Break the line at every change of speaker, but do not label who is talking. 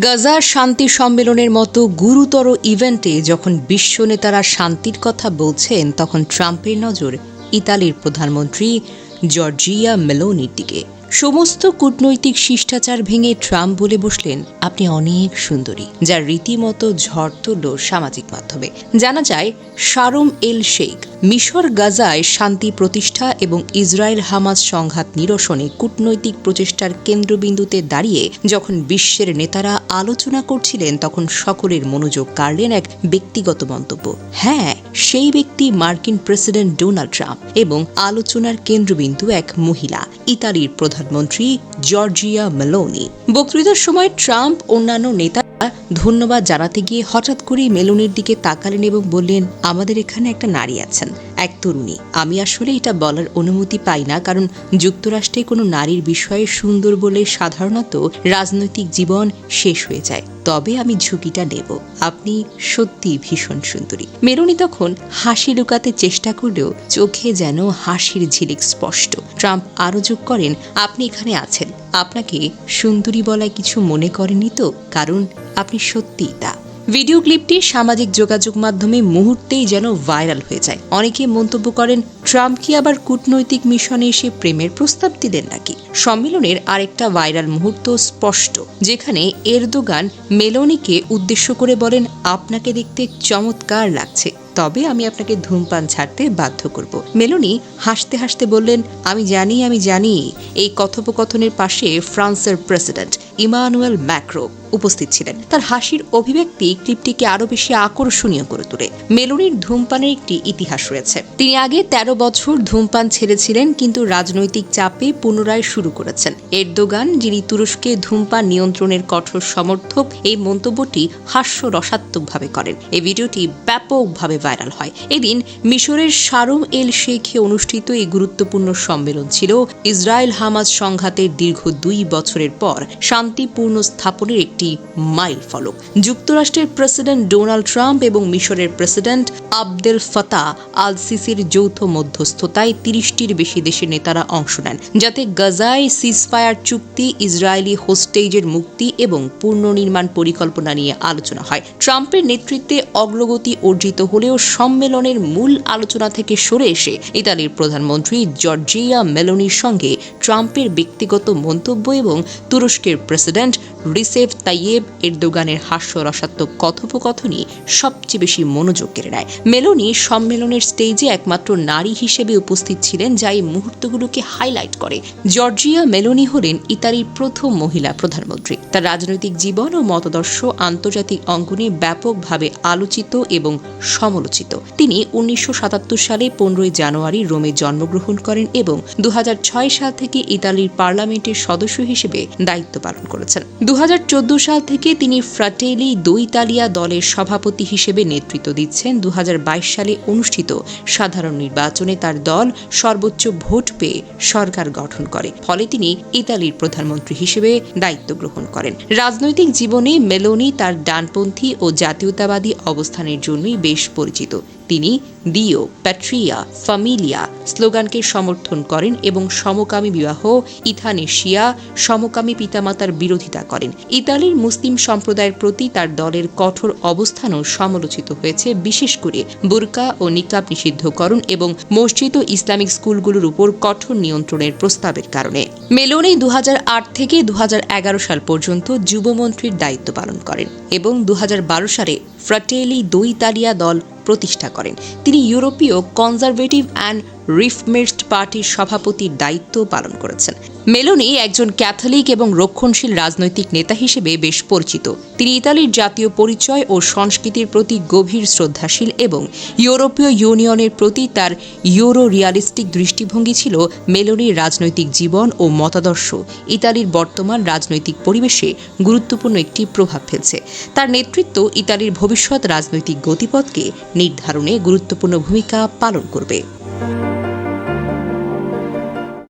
গাজা শান্তি সম্মেলনের মতো গুরুতর ইভেন্টে যখন বিশ্ব নেতারা শান্তির কথা বলছেন, তখন ট্রাম্পের নজর ইতালির প্রধানমন্ত্রী জর্জিয়া মেলোনির দিকে। সমস্ত কূটনৈতিক শিষ্টাচার ভেঙে ট্রাম্প বলে বসলেন, আপনি অনেক সুন্দরী। যার রীতিমতো ঝড় তুলল সামাজিক মাধ্যমে। জানা যায়, শারুম এল শেখ মিশর গাজায় শান্তি প্রতিষ্ঠা এবং ইসরায়েল হামাজ সংঘাত নিরসনে কূটনৈতিক প্রচেষ্টার কেন্দ্রবিন্দুতে দাঁড়িয়ে যখন বিশ্বের নেতারা আলোচনা করছিলেন, তখন সকলের মনোযোগ কাড়লেন এক ব্যক্তিগত মন্তব্য। হ্যাঁ সেই ব্যক্তি মার্কিন প্রেসিডেন্ট ডোনাল্ড ট্রাম্প এবং আলোচনার কেন্দ্রবিন্দু এক মহিলা, ইতালির প্রধানমন্ত্রী জর্জিয়া মেলোনি। বক্তৃতার সময় ট্রাম্প অন্যান্য নেতা ধন্যবাদ জানাতে গিয়ে হঠাৎ করেই মেলনের দিকে তাকালেন এবং বললেন, আমাদের এখানে একটা নারী আছেন, এক তরুণী। আমি আসলে এটা বলার অনুমতি পাই না, কারণ যুক্তরাষ্ট্রে কোনো নারীর বিষয়ে সুন্দর বলে সাধারণত রাজনৈতিক জীবন শেষ হয়ে যায়। তবে আমি ঝুঁকিটা নেব। আপনি সত্যি ভীষণ সুন্দরী। মেরুনি তখন হাসি লুকাতে চেষ্টা করলেও চোখে যেন হাসির ঝিলিক স্পষ্ট। ট্রাম্প আরও যোগ করেন, আপনি এখানে আছেন। আপনাকে সুন্দরী বলায় কিছু মনে করেনি তো? কারণ আপনি সত্যিই তা। ভিডিও ক্লিপটি সামাজিক যোগাযোগ মাধ্যমে মুহূর্তেই যেন ভাইরাল হয়ে যায়। অনেকে মন্তব্য করেন, ট্রাম্প কি আবার কূটনৈতিক মিশনে এসে প্রেমের প্রস্তাব দিলেন নাকি? সম্মেলনের আরেকটা ভাইরাল মুহূর্ত স্পষ্ট, যেখানে এরদোগান মেলোনিকে উদ্দেশ্য করে বলেন, আপনাকে দেখতে চমৎকার লাগছে। তবে আমি আপনাকে ধূমপান ছাড়তে বাধ্য করব। মেলোনি হাসতে হাসতে বললেন, আমি জানি আমি জানি। এই কথোপকথনের পাশে ফ্রান্সের প্রেসিডেন্ট ইমানুয়েল ম্যাক্রো উপস্থিত ছিলেন। তার হাসির অভিব্যক্তি ক্লিপটিকে আরও বেশি আকর্ষণীয় করে তোলে। মেলোনির ধূমপানের একটি ইতিহাস রয়েছে। তিনি আগে তেরো বছর ধূমপান ছেড়েছিলেন, কিন্তু রাজনৈতিক চাপে পুনরায় শুরু করেছেন। এরদোগান, যিনি তুরস্কে ধূমপান নিয়ন্ত্রণের কঠোর সমর্থক, এই মন্তব্যটি হাস্য রসাত্মকভাবে করেন। এই ভিডিওটি ব্যাপকভাবে ভাইরাল হয়। এদিন মিশরের শারুম এল শেখে অনুষ্ঠিত এই গুরুত্বপূর্ণ সম্মেলন ছিল ইসরায়েল হামাজ সংঘাতের দীর্ঘ দুই বছরের পর শান্তিপূর্ণ স্থাপনের একটি মাইল ফলক। যুক্তরাষ্ট্রের প্রেসিডেন্ট ডোনাল্ড ট্রাম্প এবং মিশরের প্রেসিডেন্ট আবদেল ফাতা আল সিসির যৌথ মধ্যস্থতায় তিরিশটির বেশি দেশের নেতারা অংশ নেন, যাতে গাজায় সিজফায়ার চুক্তি, ইসরায়েলি হোস্টেজের মুক্তি এবং পুনর্নির্মাণ পরিকল্পনা নিয়ে আলোচনা হয়। ট্রাম্পের নেতৃত্বে অগ্রগতি অর্জিত হলেও সম্মেলনের মূল আলোচনা থেকে সরে এসে ইতালির প্রধানমন্ত্রী জর্জিয়া মেলোনির সঙ্গে ট্রাম্পের ব্যক্তিগত মন্তব্য এবং তুরস্কের প্রেসিডেন্ট রিসেফ তাইয়েব এরদোগানের হাস্যরসাত্মক কথোপকথনই সবচেয়ে বেশি মনোযোগ কেড়ে নেয়। মেলোনি সম্মেলনের স্টেজে একমাত্র নারী হিসেবে উপস্থিত ছিলেন, যা এই মুহূর্তগুলোকে হাইলাইট করে। জর্জিয়া মেলোনি হলেন ইতালির প্রথম মহিলা প্রধানমন্ত্রী। তার রাজনৈতিক জীবন ও মতাদর্শ আন্তর্জাতিক অঙ্গনে ব্যাপকভাবে আলোচিত এবং সমালোচিত তিনি উনিশশো সাতাত্তর সালে পনেরোই জানুয়ারি রোমে জন্মগ্রহণ করেন এবং দু হাজার ছয় সাল থেকে ইতালির পার্লামেন্টের সদস্য হিসেবে দায়িত্ব পালন করেছেন। দুহাজার চোদ্দ সাল থেকে তিনি ফ্রাটেলি দইতালিয়া দলের সভাপতি হিসেবে নেতৃত্ব দিচ্ছেন। দু হাজার বাইশ সালে অনুষ্ঠিত সাধারণ নির্বাচনে তার দল সর্বোচ্চ ভোট পেয়ে সরকার গঠন করে। ফলে তিনি ইতালির প্রধানমন্ত্রী হিসেবে দায়িত্ব গ্রহণ করেন। রাজনৈতিক জীবনে মেলোনি তার ডানপন্থী ও জাতীয়তাবাদী অবস্থানের জন্যই বেশ পরিচিত। তিনি দিও, প্যাট্রিয়া, ফামিলিয়া স্লোগানকে সমর্থন করেন এবং সমকামী বিবাহ, ইথানেশিয়া, সমকামী পিতামাতার বিরোধিতা করেন। ইতালির মুসলিম সম্প্রদায়ের প্রতি তার দলের কঠোর অবস্থানও সমালোচিত হয়েছে, বিশেষ করে বুরকা ও নিকাব নিষিদ্ধকরণ এবং মসজিদ ও ইসলামিক স্কুলগুলোর উপর কঠোর নিয়ন্ত্রণের প্রস্তাবের কারণে। মেলোনি দু হাজার আট থেকে দু হাজার এগারো সাল পর্যন্ত যুবমন্ত্রীর দায়িত্ব পালন করেন এবং দু হাজার বারো সালে ফ্রাটেলি দইতালিয়া দল প্রতিষ্ঠা করেন। তিনি ইউরোপীয় কনজারভেটিভ অ্যান্ড রিফমেস্ট পার্টির সভাপতির দায়িত্ব পালন করেছেন। মেলোনি একজন ক্যাথলিক এবং রক্ষণশীল রাজনৈতিক নেতা হিসেবে বেশ পরিচিত। তিনি ইতালির জাতীয় পরিচয় ও সংস্কৃতির প্রতি গভীর শ্রদ্ধাশীল এবং ইউরোপীয় ইউনিয়নের প্রতি তার ইউরো রিয়ালিস্টিক দৃষ্টিভঙ্গি ছিল মেলোনির রাজনৈতিক জীবন ও মতাদর্শ। ইতালির বর্তমান রাজনৈতিক পরিবেশে গুরুত্বপূর্ণ একটি প্রভাব ফেলছে। তার নেতৃত্ব ইতালির ভবিষ্যৎ রাজনৈতিক গতিপথকে নির্ধারণে গুরুত্বপূর্ণ ভূমিকা পালন করবে।